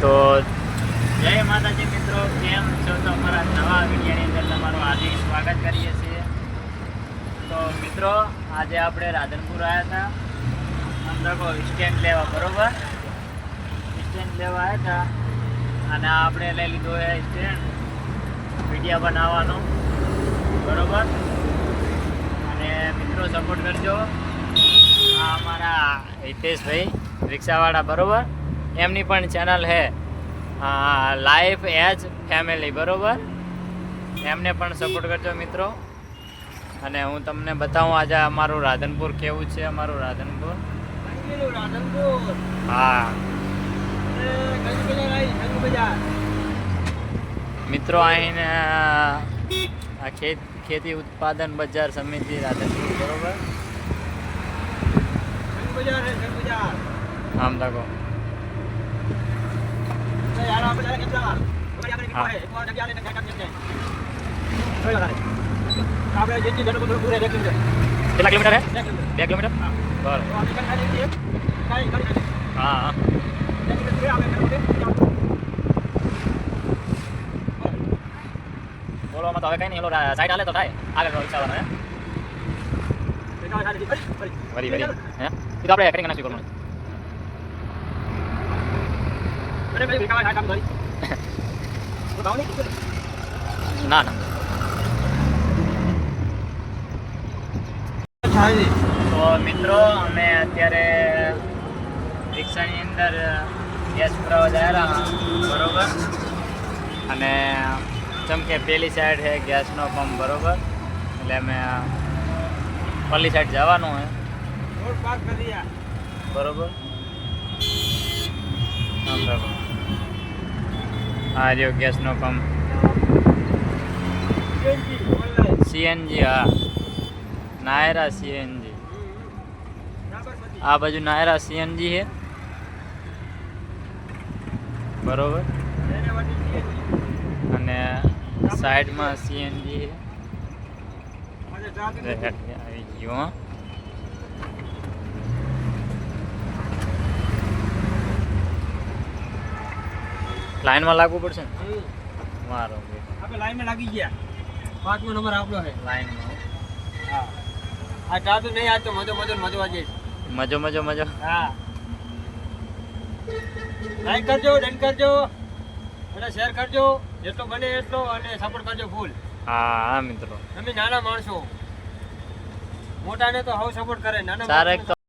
તો જય માતાજી મિત્રો, કેમ છો? તો અમારા નવા વિડીયોની અંદર તમારું હાર્દિક સ્વાગત કરીએ છીએ. તો મિત્રો, આજે આપણે રાધનપુર આવ્યા હતા. અંદરકો સ્ટેન્ડ લેવા, બરોબર? સ્ટેન્ડ લેવા આવ્યા હતા. અને આપણે લઈ લીધો એ સ્ટેન્ડ વીડિયો બનાવવાનો. બરોબર? અને મિત્રો સપોર્ટ કરજો. આ અમારા હિતેશભાઈ, રિક્ષાવાળા, બરોબર? એમની પણ ચેનલ છે લાઈફ એજ ફેમિલી બરોબર? એમને પણ સપોર્ટ કરજો મિત્રો. અને હું તમને બતાવું આજે અમારું રાધનપુર કેવું છે અમારું રાધનપુર? હા. મિત્રો અહીં આ ખેત ખેતી ઉત્પાદન બજાર સમિતિ રાધનપુર બરોબર? આમ તકો કેટલા કિલોમીટર હે? બે કિલોમીટર? બરાબર. હા બોલવામાં તો હવે કઈ નહીં સાઈડ હાલે તો થાય. આગળ રિક્ષાવાળા હે? વરી વરી હે? તો આપણે કટિંગ નાખી કરવાનું ના ના તો મિત્રો અમે અત્યારે રિક્ષાની અંદર ગેસ પુરાવા રહ્યા બરોબર? અને જેમ કે પેલી સાઈડ છે ગેસનો પંપ બરોબર? એટલે અમે પલ્લી સાઈડ જવાનું હે બરોબર? બરોબર. આ રહ્યો ગેસનો પંપ. સીએનજી હા. નાયરા સીએનજી. આ બાજુ નાયરા સીએનજી છે. બરોબર. અને સાઈડમાં સીએનજી છે. આવી ગયું લાઈનમાં લાગવું પડશે ને? મારો આપણે લાઈનમાં લાગી ગયા. પાંચમો નંબર આપણો છે. લાઈનમાં હા. આ ચાલુ નહીં તો મજો મજો મજો આજે મજો મજો મજો. હા. લાઈક કરજો ડન કરજો. અને શેર કરજો. જેટલો બને એટલો અને સપોર્ટ કરજો ફૂલ હા હા મિત્રો. તમે નાના માણસો. મોટાને તો હવ સપોર્ટ કરે નાના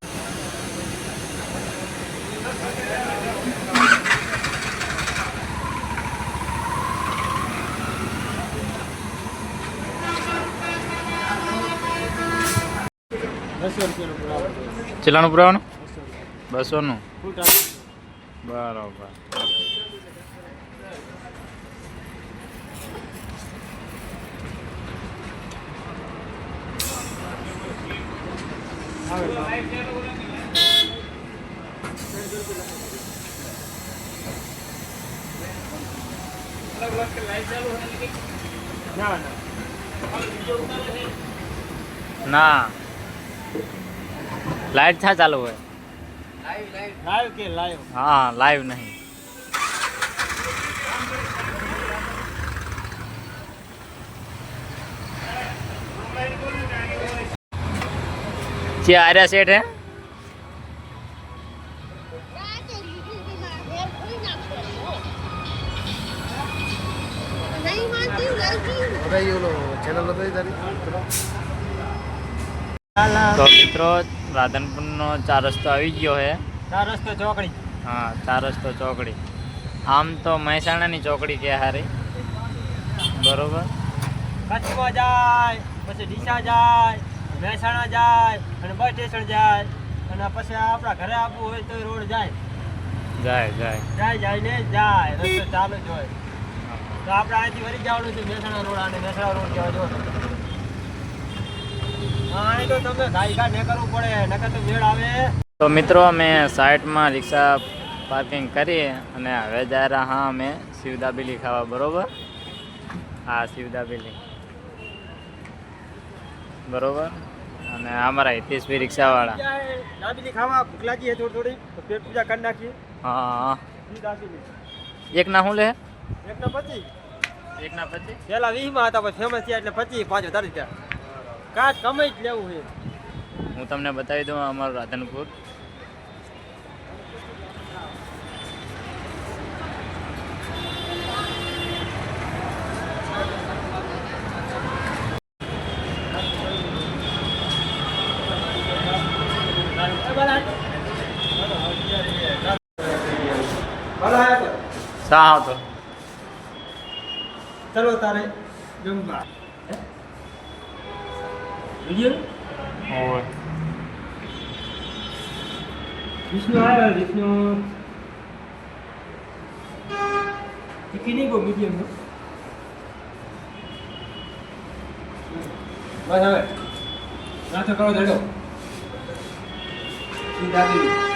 ચેલાનું પુરાવાનું? બસોનું? બરાબર. ના. ના. લાઈટ થા ચાલુ હોય લાઈવ કે લાઈવ હા લાઈવ નહીં જે આર્યા સેટ હે નહીં માનતી લડકી તો મિત્રો રાધનપુરનો ચાર રસ્તો આવી ગયો છે. ચાર રસ્તો ચોકડી. હા ચાર રસ્તો ચોકડી. આમ તો મહેસાણાની ચોકડી કે હારી. બરોબર? કચ્છમાં જાય પછી ડીસા જાય મહેસાણા જાય અને બસ સ્ટેશન જાય અને પછી આપણા ઘરે આવવું હોય તો રોડ જાય. જાય જાય. જાય જાય ને જાય રસ્તો ચાલુ જ હોય. તો આપણે અહીંથી વળી જવાનું છે મહેસાણા રોડ અને મહેસાણા રોડ જવા જો. હા અહીં તો તમને ગાડી કરવું પડે નકર તો મેળ આવે. તો મિત્રો અમે સાઈડમાં રિક્ષા પાર્કિંગ કરી અને હવે જઈ રહ્યા હા અમે શિવદાબેલી ખાવા બરોબર? હા શિવદાબેલી. બરોબર? અને અમારા હિતેશભાઈ રિક્ષાવાળા. દાબેલી ખાવા ભૂખ લાગી છે થોડી થોડી પેટ પૂજા કરી નાખીએ. હા. દાબેલી એકના શું લે? એકના પચીસ. એકના પચીસ? પેલા વીસમાં હતા પછી ફેમસ થયા એટલે પચીસ પાંચ વધારી ગયા કાચ તમે જ લેવું છે. હું તમને બતાવી દઉં અમારું રાધનપુર. ભલા તો. ચલો તારે જમવા. વીડિયો ઓય વિષ્ણુ આવ્યો વિષ્ણુ તીખી નહીં બહુ મીડિયમ બસ હવે નાથો કરો ધડો સીધા કરી